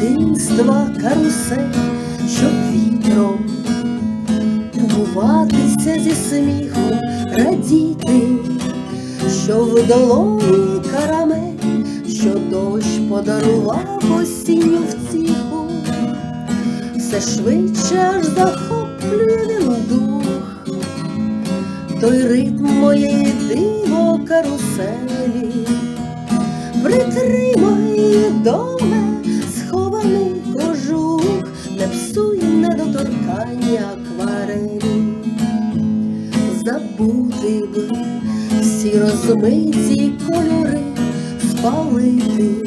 дитинства карусель, щоб вітром умиватися зі сміху, радіти, що в долоні карамель, що дощ подарував осінню втіху, все швидше аж захоплює дух, той ритм моєї диво каруселі, б всі розмиті кольори, спалити.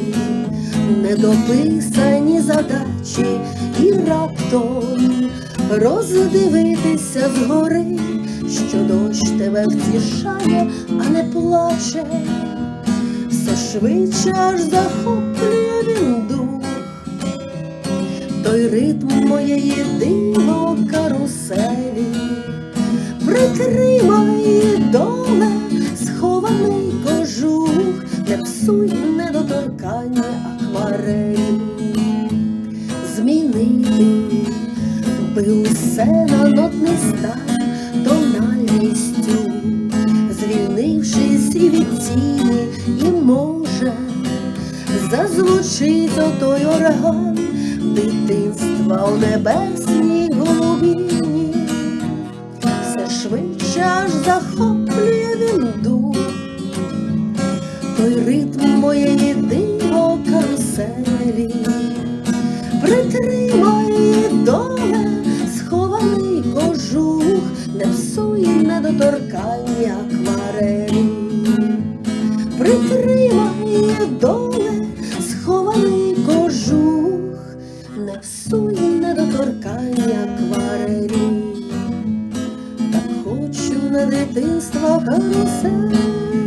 Недописані задачі і раптом роздивитися згори, що дощ тебе втішає, а не плаче, все швидше аж захоплює він дух, той ритм моєї диво каруселі, не псуй недоторкання акварелі, змінити би усе на нотний стан тональністю, звільнившись і від тіні, і може зазвучить отой орган дитинства у небесній голубіні, притримай доле схований кожух, не псуй недоторкання акварелі, притримай доле схований кожух, не псуй недоторкання акварелі, так хочу на дитинство карусель.